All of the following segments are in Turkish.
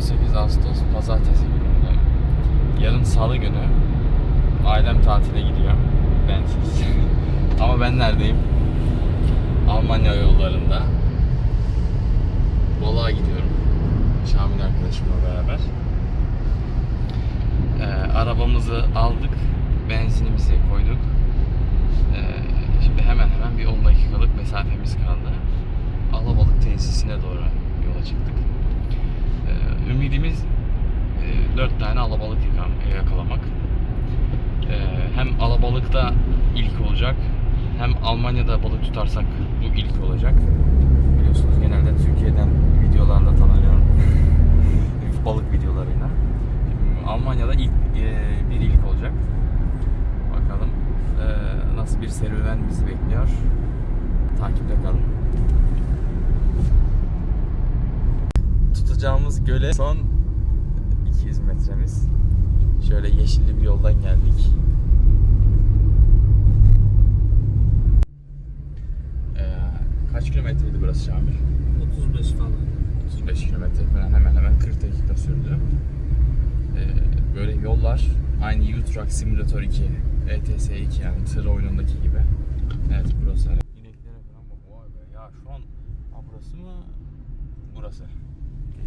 18 Ağustos Pazartesi günü. Yarın Salı günü. Ailem tatile gidiyor. Bensiz. Ama ben neredeyim? Almanya yollarında. Bolu'ya gidiyorum. Şamil arkadaşımla beraber. Ee, arabamızı aldık. Benzinimizi koyduk. Ee, şimdi hemen hemen bir 10 dakikalık mesafemiz kaldı. Alabalık tesisine doğru yola çıktık. Ümidimiz e, 4 tane alabalık yaka- yakalamak. Ee, hem alabalıkta ilk olacak hem Almanya'da balık tutarsak bu ilk olacak. Biliyorsunuz genelde Türkiye'den videolarla tanıyorum. balık videolarıyla. Almanya'da ilk e, bir ilk olacak. Bakalım e, nasıl bir serüven bizi bekliyor. Takipte kalın. Tutacağımız göle son 200 metremiz. Şöyle yeşilli bir yoldan geldik. Ee, kaç kilometreydi burası Şamil? 35 falan. 35 kilometre falan hemen hemen 40 dakika sürdü. Ee, böyle yollar aynı Euro Truck Simulator 2, ETS 2 yani tır oyunundaki gibi. Evet burası. İneklere falan bak vay be ya şu an ha burası mı? Burası.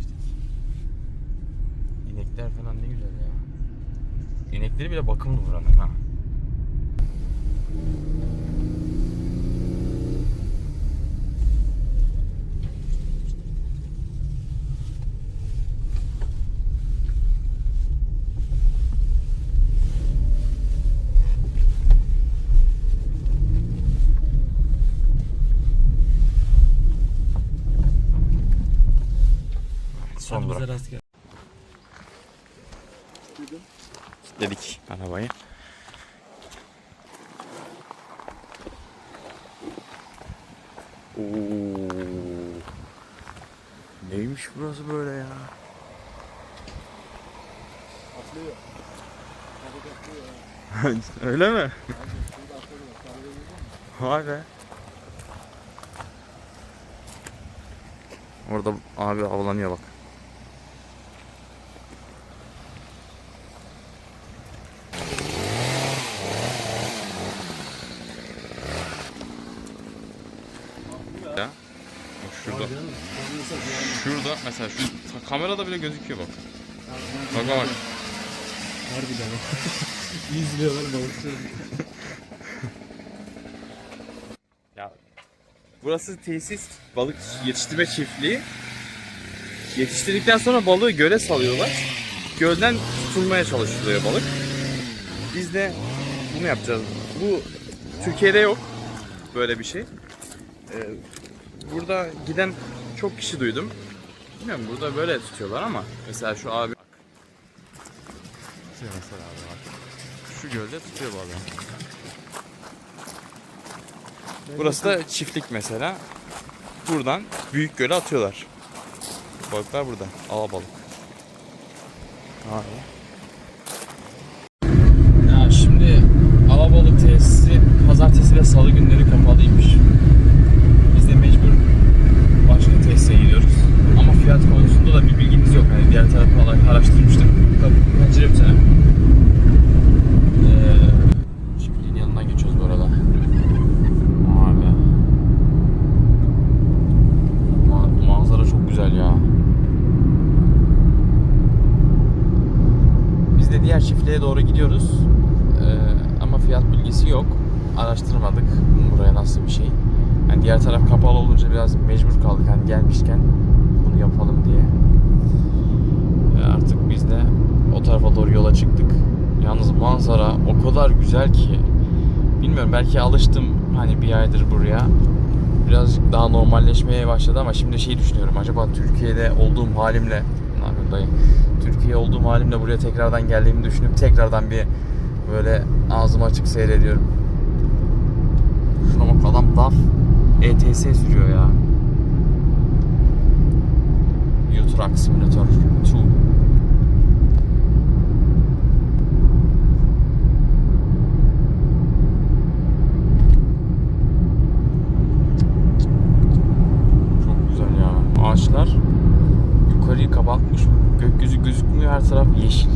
Geçtik. İnekler falan ne güzel ya. İnekleri bile bakımlı buranın ha. Bize rast gel. Dedik arabayı. Oo. Neymiş burası böyle ya? Atlıyor. Öyle mi? Vay be. Orada abi avlanıyor bak. Ya. Bak şurada. Şurada mesela şu kamerada bile gözüküyor bak. Bak bak bak. Harbiden. İzliyorlar balıkçıları. Ya burası tesis balık yetiştirme çiftliği. Yetiştirdikten sonra balığı göle salıyorlar. Gölden tutulmaya çalışılıyor balık. Biz de bunu yapacağız. Bu Türkiye'de yok böyle bir şey. Ee, burada giden çok kişi duydum. Bilmiyorum burada böyle tutuyorlar ama mesela şu abi bak. Tutuyor mesela abi bak. Şu gölde tutuyor balığı. Burası da çiftlik mesela. Buradan büyük göle atıyorlar. Balıklar burada. Alabalık. Abi. Ya şimdi alabalık tesisi pazartesi ve salı günleri kapalıymış. Biz de mecbur başka tesise gidiyoruz. Ama fiyat konusunda da bir bilgimiz yok. Yani diğer tarafı olarak araştırmıştık. Kapı kaçırayım seni. Ee, çiftliğin yanından geçiyoruz bu arada. Abi. Ma- manzara çok güzel ya. Biz de diğer çiftliğe doğru gidiyoruz. Ee, ama fiyat bilgisi yok. Araştırmadık buraya nasıl bir şey. Yani diğer taraf kapalı olunca biraz mecbur kaldık hani gelmişken bunu yapalım diye. Ee, artık biz de o tarafa doğru yola çıktık. Yalnız manzara o kadar güzel ki bilmiyorum belki alıştım hani bir aydır buraya. Birazcık daha normalleşmeye başladı ama şimdi şey düşünüyorum. Acaba Türkiye'de olduğum halimle dayı? Türkiye olduğum halimle buraya tekrardan geldiğimi düşünüp tekrardan bir böyle ağzım açık seyrediyorum. Şuna bak adam DAF ETS sürüyor ya. Euro Truck Simulator 2. her taraf yeşil.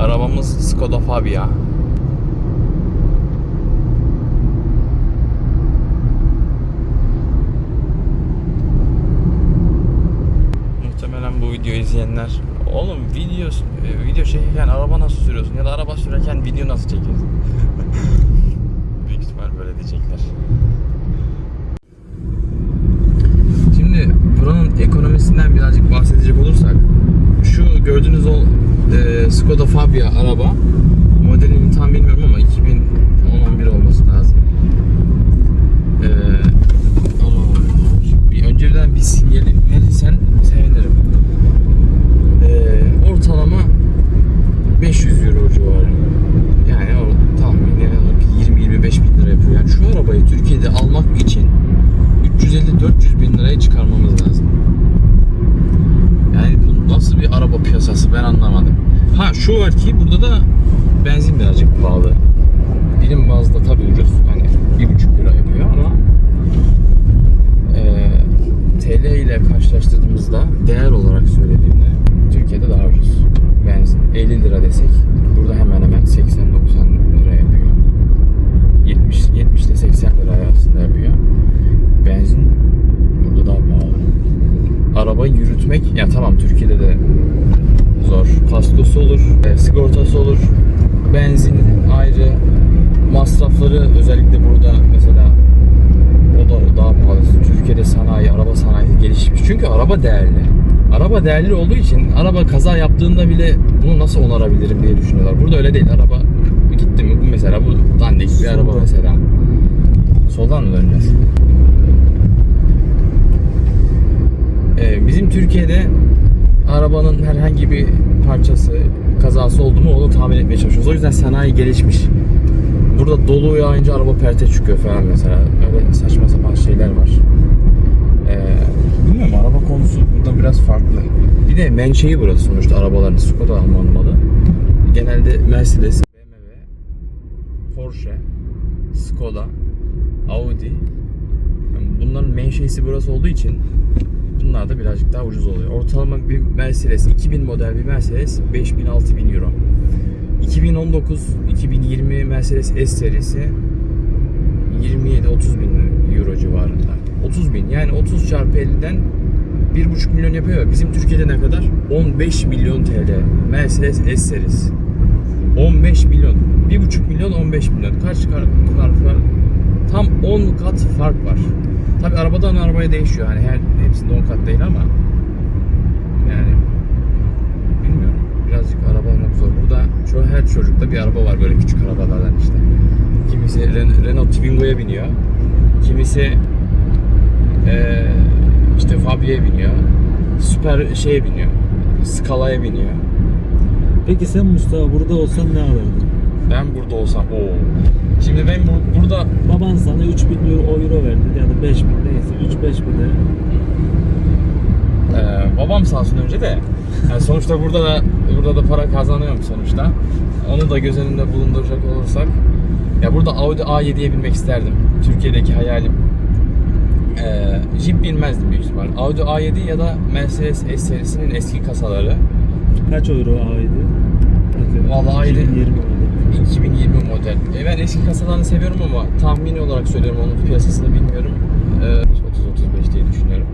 Arabamız Skoda Fabia. Muhtemelen bu videoyu izleyenler Oğlum video, video çekerken araba nasıl sürüyorsun ya da araba sürerken video nasıl çekiyorsun? Büyük ihtimal böyle diyecekler. Şimdi buranın ekonomisinden birazcık bahsedecek olursak şu gördüğünüz o e, Skoda Fabia araba modelini tam bilmiyorum ama 2011 olması lazım. E, ama bir önceden bir sinyali verirsen sevinirim. E, ortalama 500 euro civarı. Yani o tahmini olarak 20-25 bin lira yapıyor. Yani şu arabayı Türkiye'de almak için 350-400 bin liraya çıkarmamız lazım. Nasıl bir araba piyasası ben anlamadım. Ha şu var ki burada da benzin birazcık pahalı. Birim bazda tabii ucuz. Hani bir buçuk lira yapıyor ama eee TL ile karşılaştırdığımızda değer olarak söylediğimde Türkiye'de daha ucuz. Benzin 50 lira desek burada hemen hemen 80-90 lira yapıyor. 70 70 ile 80 lira arasında yapıyor. Benzin. Arabayı yürütmek ya tamam Türkiye'de de zor. Kaskosu olur, e, sigortası olur. Benzin ayrı. Masrafları özellikle burada mesela o da daha pahalı. Türkiye'de sanayi, araba sanayisi gelişmiş. Çünkü araba değerli. Araba değerli olduğu için araba kaza yaptığında bile bunu nasıl onarabilirim diye düşünüyorlar. Burada öyle değil. Araba gitti mi? Bu mesela bu dandik bir araba mesela. Soldan mı döneceğiz? Ee, bizim Türkiye'de arabanın herhangi bir parçası, kazası oldu mu onu tamir etmeye çalışıyoruz. O yüzden sanayi gelişmiş. Burada dolu yağınca araba perte çıkıyor falan mesela. Öyle saçma sapan şeyler var. Ee, bilmiyorum araba konusu burada biraz farklı. Bir de menşei burası sonuçta arabaların Skoda Alman malı. Genelde Mercedes, BMW, Porsche, Skoda, Audi. Yani bunların menşeisi burası olduğu için bunlar da birazcık daha ucuz oluyor. Ortalama bir Mercedes, 2000 model bir Mercedes 5000-6000 euro. 2019-2020 Mercedes S serisi 27-30 bin euro civarında. 30 bin yani 30 çarpı 50'den 1,5 milyon yapıyor. Bizim Türkiye'de ne kadar? 15 milyon TL. Mercedes S serisi. 15 milyon. 1,5 milyon 15 milyon. Kaç kar, kar, var? Tam 10 kat fark var. Arabadan arabaya değişiyor. Hani her hepsinde 10 kat değil ama yani bilmiyorum. Birazcık araba almak zor. Burada şu her çocukta bir araba var böyle küçük arabalardan işte. Kimisi Ren- Renault Twingo'ya biniyor. Kimisi eee işte Fabia'ya biniyor. Süper şeye biniyor. Scala'ya biniyor. Peki sen Mustafa burada olsan ne alırdın? Ben burada olsam o. Şimdi ben bu, burada Baban sana 3000 euro, euro verdi ya da 5000 neyse 3-5 bin de Ee, babam sağ olsun önce de yani sonuçta burada da burada da para kazanıyorum sonuçta. Onu da göz önünde bulunduracak olursak ya burada Audi A7'ye binmek isterdim. Türkiye'deki hayalim. Ee, Jeep binmezdim büyük ihtimal. Audi A7 ya da Mercedes S serisinin eski kasaları. kaç euro aydı? Vallahi aydı. 2020 oldu. 2020 model. E ben eski kasalarını seviyorum ama tahmini olarak söylüyorum onun piyasasını bilmiyorum. Ee, 30-35 diye düşünüyorum.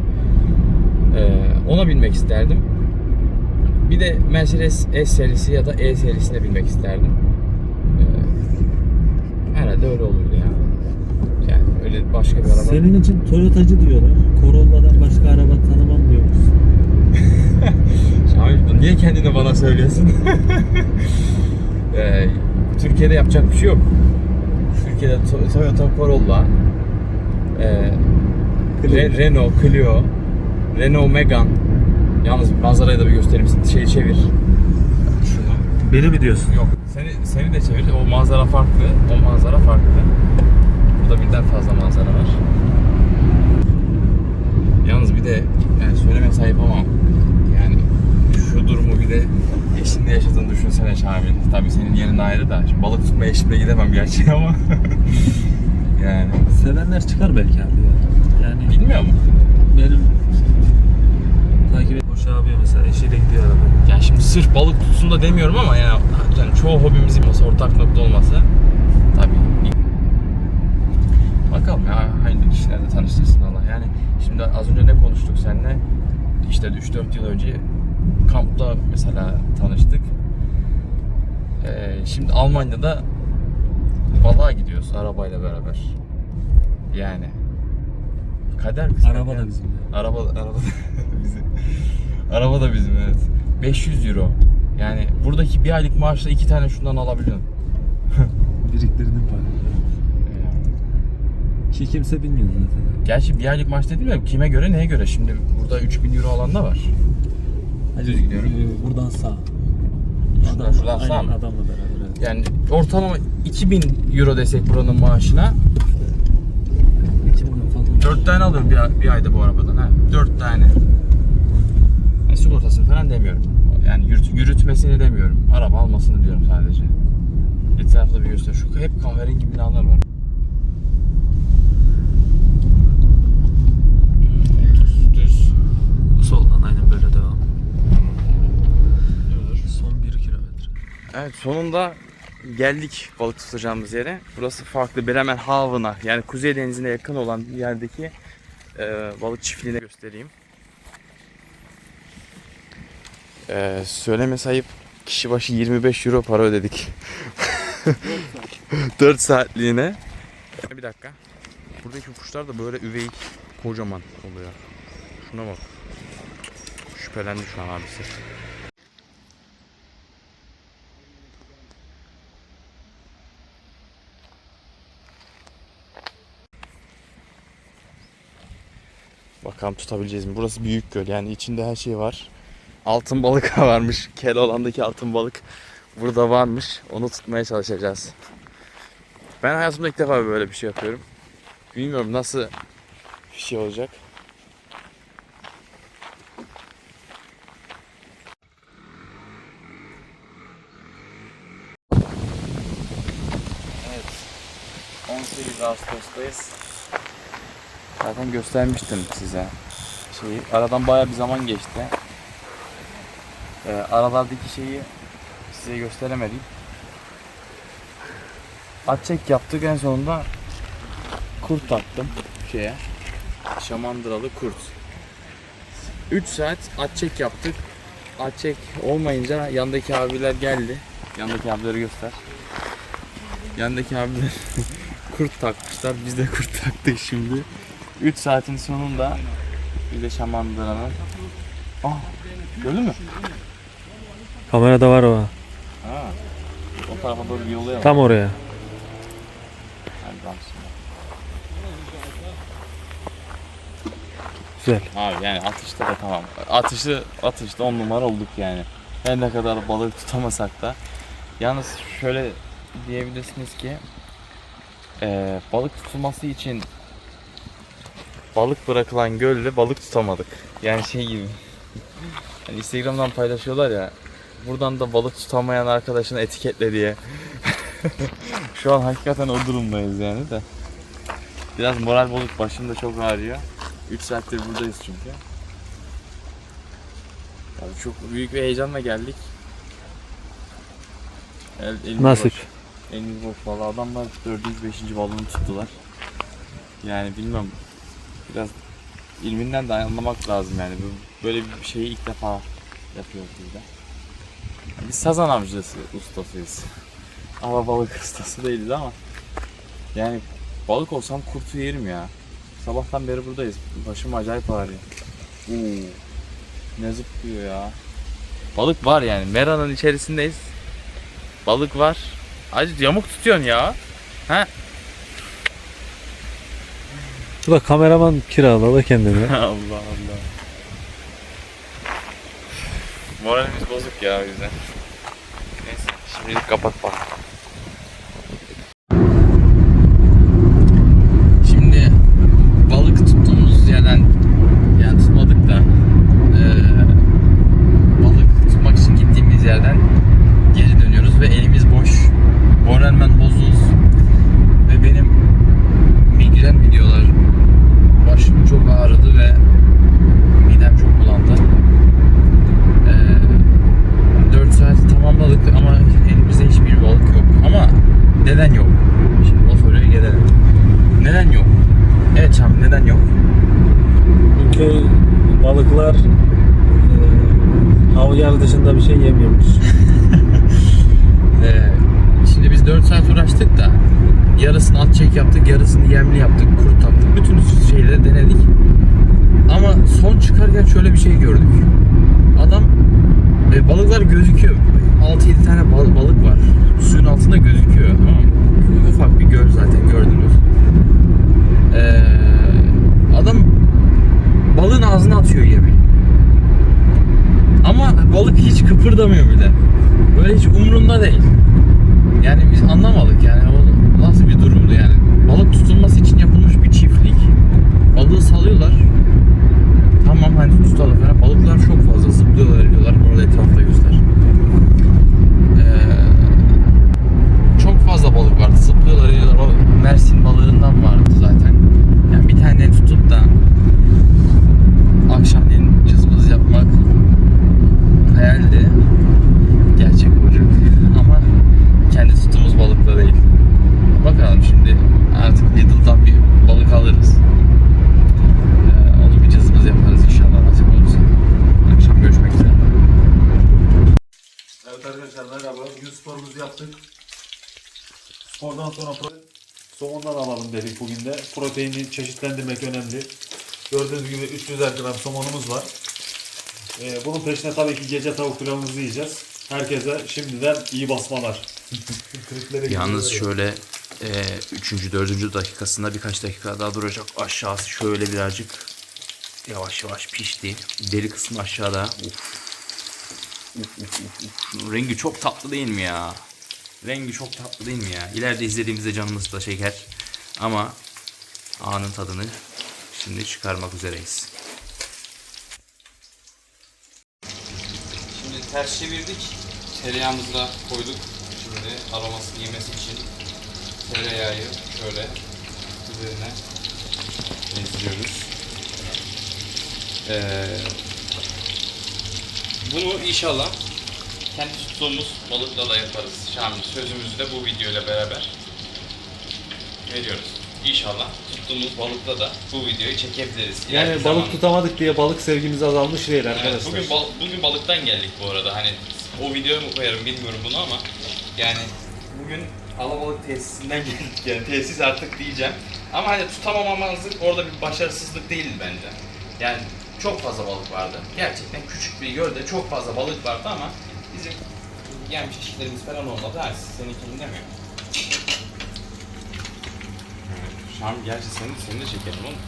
Ee, ona binmek isterdim. Bir de Mercedes S serisi ya da E serisine binmek isterdim. Ee, herhalde öyle olurdu ya. Yani öyle başka bir araba. Senin için Toyota'cı diyorlar. Corolla'dan başka araba tanımam diyoruz. Şamil niye kendini bana söylüyorsun? Ee, Türkiye'de yapacak bir şey yok. Türkiye'de To- Toyota Corolla, e, Re- Renault Clio, Renault Megane. Yalnız manzarayı da bir göstereyim. Şeyi çevir. Şunu. Beni mi diyorsun? Yok. Seni seni de çevir. O manzara farklı. O manzara farklı. Burada birden fazla manzara var. Yalnız bir de yani söyleme sahip ama yani şu durumu bir de eşinde yaşadığını düşünsene Şamil. Tabii senin yerin ayrı da. Şimdi balık tutmaya eşimle gidemem gerçi ama. yani Sevenler çıkar belki abi ya. Yani bilmiyor mu? benim yapıyor mesela? Eşiyle gidiyor araba. Yani şimdi sırf balık tutsun da demiyorum ama yani, yani çoğu hobimizin olsa ortak nokta olmasa tabii. Bakalım ya hayırlı kişilerle tanıştırsın Allah. Yani şimdi az önce ne konuştuk seninle? İşte 3-4 yıl önce kampta mesela tanıştık. Ee, şimdi Almanya'da balığa gidiyoruz arabayla beraber. Yani kader kısmet. Araba da yani. bizim. de. Araba araba da bizim. Araba da bizim evet. 500 euro. Yani buradaki bir aylık maaşla iki tane şundan alabiliyorsun. Biriktirdim para. Ki kimse bilmiyor zaten. Gerçi bir aylık maaş dedim ya kime göre neye göre? Şimdi burada 3000 euro alan da var. Düz gidiyorum. Ee, buradan sağ. Şuradan- şuradan sağ mı? Adamla beraber. Evet. Yani ortalama 2000 euro desek buranın maaşına 2000'den fazla. 4 tane alıyorum bir, bir ayda bu arabadan ha. 4 tane. Yani sigortasını falan demiyorum. Yani yürüt, yürütmesini demiyorum. Araba almasını diyorum sadece. Etrafta bir göster. Şu hep kahverengi binalar var. Düz, düz. Soldan aynen böyle devam. Dur, dur. Son 1 kilometre. Evet sonunda geldik balık tutacağımız yere. Burası farklı Bremen Haven'a yani Kuzey Denizi'ne yakın olan yerdeki e, balık çiftliğine göstereyim. E, söyleme sayıp kişi başı 25 euro para ödedik. 4 saatliğine. Bir dakika. Buradaki kuşlar da böyle üvey kocaman oluyor. Şuna bak. Şüphelendi şu an abisi. Bakalım tutabileceğiz mi? Burası büyük göl yani içinde her şey var. Altın balık varmış. Keloğlan'daki altın balık burada varmış. Onu tutmaya çalışacağız. Ben hayatımda ilk defa böyle bir şey yapıyorum. Bilmiyorum nasıl bir şey olacak. Evet. 18 Ağustos'tayız. Zaten göstermiştim size. Şeyi aradan baya bir zaman geçti. Ee, aralardaki şeyi size gösteremedim. At çek yaptık en sonunda kurt attım şeye. Şamandıralı kurt. 3 saat at çek yaptık. At çek olmayınca yandaki abiler geldi. Yandaki abileri göster. Yandaki abiler kurt takmışlar. Biz de kurt taktık şimdi. 3 saatin sonunda bir de Şamandıra'nın Ah, gördün mü? Kamerada var o. Ha. O tarafa doğru bir yollayalım. Tam oraya. Hadi. Güzel. Abi yani atışta da tamam. Atışı atışta 10 numara olduk yani. Her ne kadar balık tutamasak da. Yalnız şöyle diyebilirsiniz ki eee, balık tutulması için balık bırakılan gölde balık tutamadık. Yani şey gibi. Hani Instagram'dan paylaşıyorlar ya. Buradan da balık tutamayan arkadaşını etiketle diye. Şu an hakikaten o durumdayız yani de. Biraz moral bozuk. Başım da çok ağrıyor. 3 saattir buradayız çünkü. Abi çok büyük bir heyecanla geldik. El, elimiz Nasip. boş. Elimiz boş. Valla adamlar 405. balonu tuttular. Yani bilmem. Biraz ilminden de anlamak lazım yani. Böyle bir şeyi ilk defa yapıyoruz burada. Biz sazan avcısı ustasıyız. Ama balık ustası değiliz ama. Yani balık olsam kurtu yerim ya. Sabahtan beri buradayız. Başım acayip ağrıyor. Oo. Ne zıplıyor ya. Balık var yani. Mera'nın içerisindeyiz. Balık var. Acı yamuk tutuyorsun ya. Bu da kameraman kiraladı kendine. Allah Allah. Moralimiz bozuk ya o. Neyse şimdilik kapat bak. Şimdi balık tuttuğumuz yerden yani tutmadık da eee, balık tutmak için gittiğimiz yerden geri dönüyoruz ve elimiz boş. Moralmen bozuz ve benim migren videolar başım çok ağrıdı ve midem çok bulandı. balıklar e, havyar dışında bir şey yemiyormuş. Ee, şimdi biz 4 saat uğraştık da yaptık, yarısını yemli yaptık, kurt taktık. Bütün şeyleri denedik. Ama son çıkarken şöyle bir şey gördük. Adam e, balıklar gözüküyor. 6-7 tane bal- balık var. Suyun altında gözüküyor. Tamam? Ufak bir göl zaten gördünüz. Ee, adam balığın ağzına atıyor yemeği. Ama balık hiç kıpırdamıyor bile. Böyle hiç umrunda değil. Yani biz anlamadık yani o nasıl bir durumdu yani. Balık tutulması için yapılmış bir çiftlik. Balığı salıyorlar. Tamam hani tutalım falan. Balıklar çok fazla zıplıyorlar, ediyorlar. Orada etrafta göster. Ee, çok fazla balık vardı. Zıplıyorlar, ediyorlar. O Mersin balığından vardı zaten. Yani bir tane tutup da akşamleyin cızbız yapmak hayaldi. Gerçek olacak. Ama kendi tuttuğumuz balıkla değil. Bakalım şimdi artık Lidl'dan bir balık alırız. Ee, onu bir cızbız yaparız inşallah nasip olursa. Akşam görüşmek üzere. Evet arkadaşlar merhaba. Bugün sporumuzu yaptık. Spordan sonra somondan alalım dedik bugün de. Proteini çeşitlendirmek önemli. Gördüğünüz gibi 300 gram somonumuz var. Ee, bunun peşine tabii ki gece tavuk pilavımızı yiyeceğiz. Herkese şimdiden iyi basmalar. Yalnız gidiyor. Şöyle 3. 4. dakikasında birkaç dakika daha duracak. Aşağısı şöyle birazcık yavaş yavaş pişti. Deri kısmı aşağıda. Uf. Uf, uf, uf, uf. Rengi çok tatlı değil mi ya? Rengi çok tatlı değil mi ya? İleride izlediğimizde canımız da çeker. Ama anın tadını şimdi çıkarmak üzereyiz. Şimdi ters çevirdik. Tereyağımızı da koyduk. Şimdi aromasını yemesi için tereyağı şöyle üzerine gezdiriyoruz. Ee, bunu inşallah kendi tuttuğumuz balıkla da yaparız. Şamil sözümüzü de bu videoyla beraber veriyoruz. İnşallah tuttuğumuz balıkla da bu videoyu çekebiliriz. İleriki Yani balık zamanda. tutamadık diye balık sevgimiz azalmış değil Evet, arkadaşlar. bugün, bal- bugün balıktan geldik bu arada. Hani o videoya mı koyarım bilmiyorum bunu ama yani bugün alabalık tesisinden geldik yani tesis artık diyeceğim. Ama hani tutamamamazlık orada bir başarısızlık değil bence. Yani çok fazla balık vardı. Gerçekten küçük bir gölde çok fazla balık vardı ama bizim yem çeşitlerimiz falan olmadı. Ha, seninkini demiyor. Şam gerçi seni, seni de çekelim oğlum.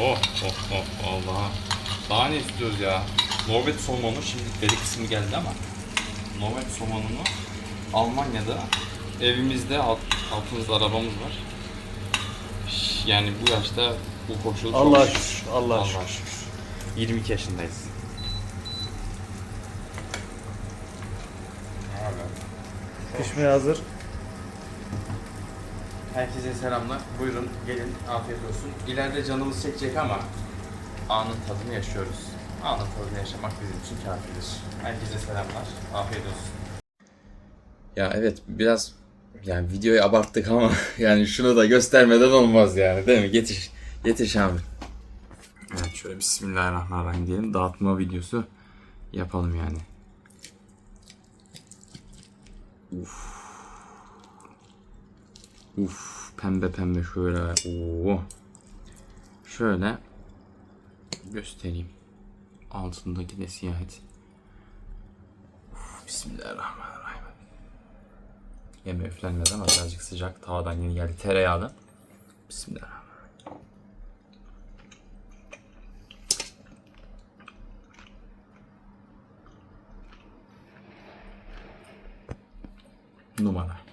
Oh oh oh Allah. Daha ne istiyoruz ya? Norveç somonu şimdi deri kısmı geldi ama Norveç somonunu Almanya'da evimizde alt, altımızda arabamız var. Yani bu yaşta bu koşul çok şükür. Allah'a Allah'a şükür. şükür. 22 yaşındayız. Pişmeye hazır. Herkese selamlar. Buyurun gelin afiyet olsun. İleride canımız çekecek ama anın tadını yaşıyoruz. Anın tadını yaşamak bizim için kafidir. Herkese selamlar. Afiyet olsun. Ya evet biraz yani videoyu abarttık ama yani şunu da göstermeden olmaz yani değil mi? Getir. Getir Şamil. Evet şöyle Bismillahirrahmanirrahim diyelim. Dağıtma videosu yapalım yani. Uf pembe pembe şöyle. Oo. Şöyle göstereyim. Altındaki de siyah et. Uf, Bismillahirrahmanirrahim. Yeme üflenmedi ama birazcık sıcak. Tavadan yeni geldi. Tereyağlı. Bismillahirrahmanirrahim. Numara.